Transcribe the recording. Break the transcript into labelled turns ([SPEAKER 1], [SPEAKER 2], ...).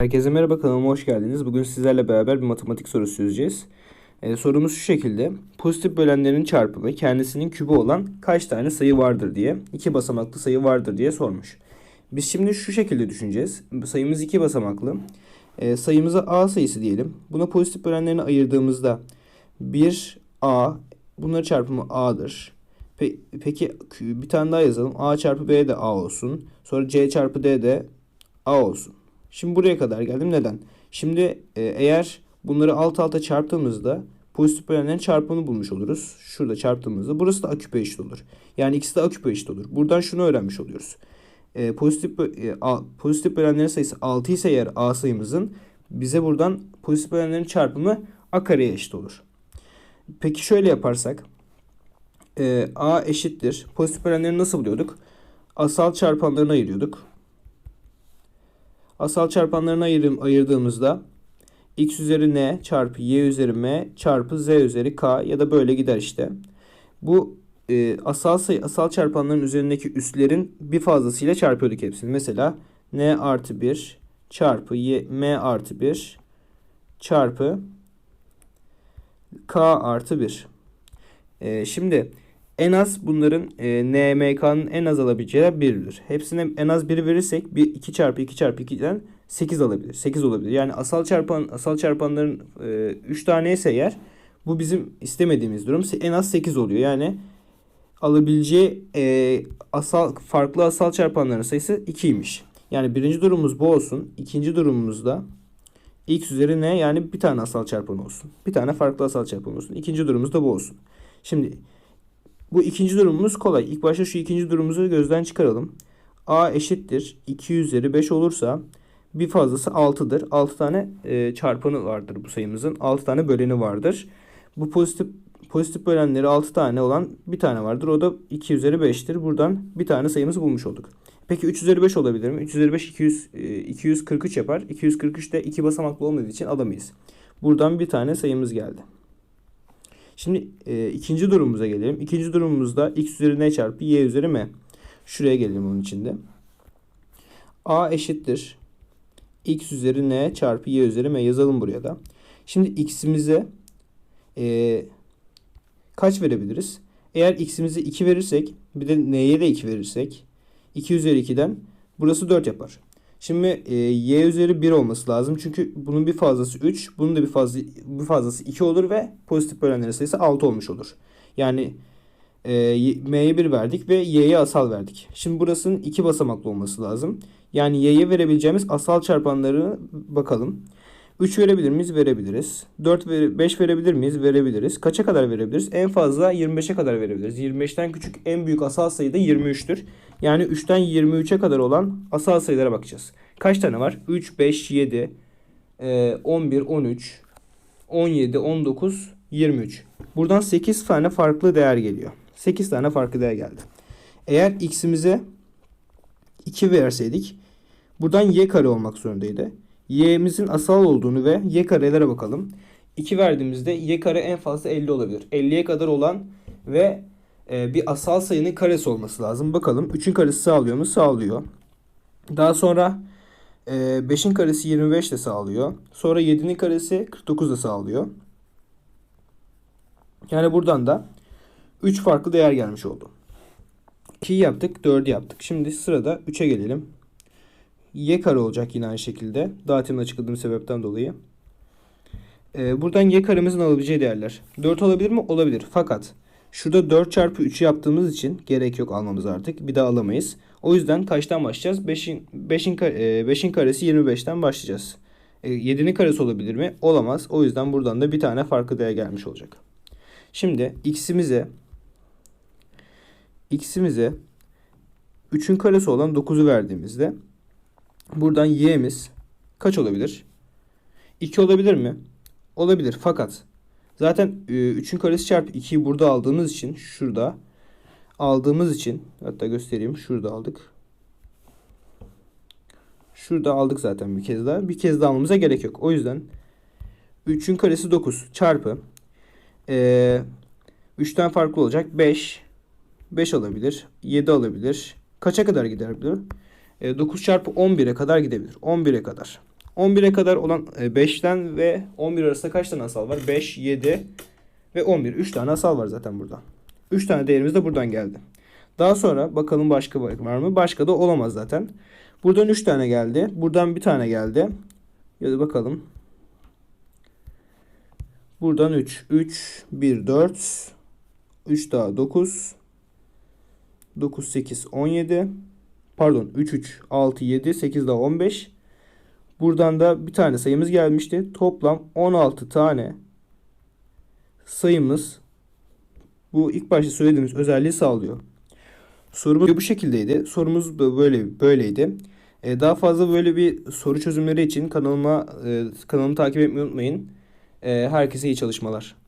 [SPEAKER 1] Herkese merhaba kanalıma hoş geldiniz. Bugün sizlerle beraber bir matematik sorusu çözeceğiz. Ee, sorumuz şu şekilde. Pozitif bölenlerin çarpımı kendisinin kübü olan kaç tane sayı vardır diye, iki basamaklı sayı vardır diye sormuş. Biz şimdi şu şekilde düşüneceğiz. Sayımız iki basamaklı. Ee, sayımıza a sayısı diyelim. Buna pozitif bölenlerini ayırdığımızda 1a, bunların çarpımı a'dır. Pe- peki bir tane daha yazalım. a çarpı b de a olsun. Sonra c çarpı d de a olsun. Şimdi buraya kadar geldim. Neden? Şimdi e, eğer bunları alt alta çarptığımızda pozitif bölenlerin çarpımını bulmuş oluruz. Şurada çarptığımızda burası da a küpe eşit olur. Yani ikisi de a küpe eşit olur. Buradan şunu öğrenmiş oluyoruz. E, pozitif e, a, pozitif bölenlerin sayısı 6 ise eğer a sayımızın bize buradan pozitif bölenlerin çarpımı a kareye eşit olur. Peki şöyle yaparsak e, a eşittir. Pozitif bölenleri nasıl buluyorduk? Asal çarpanlarını ayırıyorduk. Asal çarpanlarını ayırım, ayırdığımızda x üzeri n çarpı y üzeri m çarpı z üzeri k ya da böyle gider işte. Bu e, asal sayı asal çarpanların üzerindeki üslerin bir fazlasıyla çarpıyorduk hepsini. Mesela n artı 1 çarpı y, m artı 1 çarpı k artı 1. E, şimdi en az bunların e, NMK'nın en az alabileceği 1'dir. Hepsine en az 1 verirsek bir 2 çarpı 2 çarpı 2'den 8 alabilir. 8 olabilir. Yani asal çarpan asal çarpanların e, 3 tane ise eğer bu bizim istemediğimiz durum en az 8 oluyor. Yani alabileceği e, asal farklı asal çarpanların sayısı 2'ymiş. Yani birinci durumumuz bu olsun. İkinci durumumuzda x üzeri n yani bir tane asal çarpan olsun. Bir tane farklı asal çarpan olsun. İkinci durumumuz da bu olsun. Şimdi bu ikinci durumumuz kolay. İlk başta şu ikinci durumumuzu gözden çıkaralım. A eşittir 2 üzeri 5 olursa bir fazlası 6'dır. 6 tane e, çarpanı vardır bu sayımızın. 6 tane böleni vardır. Bu pozitif pozitif bölenleri 6 tane olan bir tane vardır. O da 2 üzeri 5'tir. Buradan bir tane sayımızı bulmuş olduk. Peki 3 üzeri 5 olabilir mi? 3 üzeri 5 200, e, 243 yapar. 243 de 2 basamaklı olmadığı için alamayız. Buradan bir tane sayımız geldi. Şimdi e, ikinci durumumuza gelelim. İkinci durumumuzda x üzeri n çarpı y üzeri m. Şuraya gelelim onun içinde. a eşittir. x üzeri n çarpı y üzeri m yazalım buraya da. Şimdi x'imize e, kaç verebiliriz? Eğer x'imize 2 verirsek bir de n'ye de 2 verirsek 2 üzeri 2'den burası 4 yapar. Şimdi e, y üzeri 1 olması lazım. Çünkü bunun bir fazlası 3, bunun da bir fazla bir fazlası 2 olur ve pozitif bölenlerin sayısı 6 olmuş olur. Yani e, m'ye 1 verdik ve y'ye asal verdik. Şimdi burasının 2 basamaklı olması lazım. Yani y'ye verebileceğimiz asal çarpanları bakalım. 3 verebilir miyiz? Verebiliriz. 4 ver 5 verebilir miyiz? Verebiliriz. Kaça kadar verebiliriz? En fazla 25'e kadar verebiliriz. 25'ten küçük en büyük asal sayı da 23'tür. Yani 3'ten 23'e kadar olan asal sayılara bakacağız. Kaç tane var? 3, 5, 7, 11, 13, 17, 19, 23. Buradan 8 tane farklı değer geliyor. 8 tane farklı değer geldi. Eğer x'imize 2 verseydik buradan y kare olmak zorundaydı y'mizin asal olduğunu ve y karelere bakalım. 2 verdiğimizde y kare en fazla 50 olabilir. 50'ye kadar olan ve e, bir asal sayının karesi olması lazım. Bakalım 3'ün karesi sağlıyor mu? Sağlıyor. Daha sonra e, 5'in karesi 25 de sağlıyor. Sonra 7'nin karesi 49 da sağlıyor. Yani buradan da 3 farklı değer gelmiş oldu. 2'yi yaptık, 4'ü yaptık. Şimdi sırada 3'e gelelim y kare olacak yine aynı şekilde. Dağıtımın açıkladığım sebepten dolayı. Ee, buradan y karemizin alabileceği değerler. 4 olabilir mi? Olabilir. Fakat şurada 4 çarpı 3'ü yaptığımız için gerek yok almamız artık. Bir daha alamayız. O yüzden kaçtan başlayacağız? 5'in 5'in 5'in karesi 25'ten başlayacağız. E, 7'nin karesi olabilir mi? Olamaz. O yüzden buradan da bir tane farklı değer gelmiş olacak. Şimdi x'imize x'imize 3'ün karesi olan 9'u verdiğimizde Buradan y'miz kaç olabilir? 2 olabilir mi? Olabilir fakat zaten 3'ün e, karesi çarpı 2'yi burada aldığımız için şurada aldığımız için hatta göstereyim şurada aldık. Şurada aldık zaten bir kez daha. Bir kez daha almamıza gerek yok. O yüzden 3'ün karesi 9 çarpı e, 3'ten farklı olacak 5 5 alabilir. 7 alabilir. Kaça kadar gidebilir? 9 e, çarpı 11'e kadar gidebilir. 11'e kadar. 11'e kadar olan 5'ten ve 11 arasında kaç tane asal var? 5, 7 ve 11. 3 tane asal var zaten burada. 3 tane değerimiz de buradan geldi. Daha sonra bakalım başka var mı? Başka da olamaz zaten. Buradan 3 tane geldi. Buradan bir tane geldi. Ya da bakalım. Buradan 3. 3, 1, 4. 3 daha 9. 9, 8, 17. Pardon 3, 3, 6, 7, 8 daha 15. Buradan da bir tane sayımız gelmişti. Toplam 16 tane sayımız bu ilk başta söylediğimiz özelliği sağlıyor. Sorumuz bu şekildeydi. Sorumuz böyle böyleydi. Ee, daha fazla böyle bir soru çözümleri için kanalıma e, kanalımı takip etmeyi unutmayın. Ee, herkese iyi çalışmalar.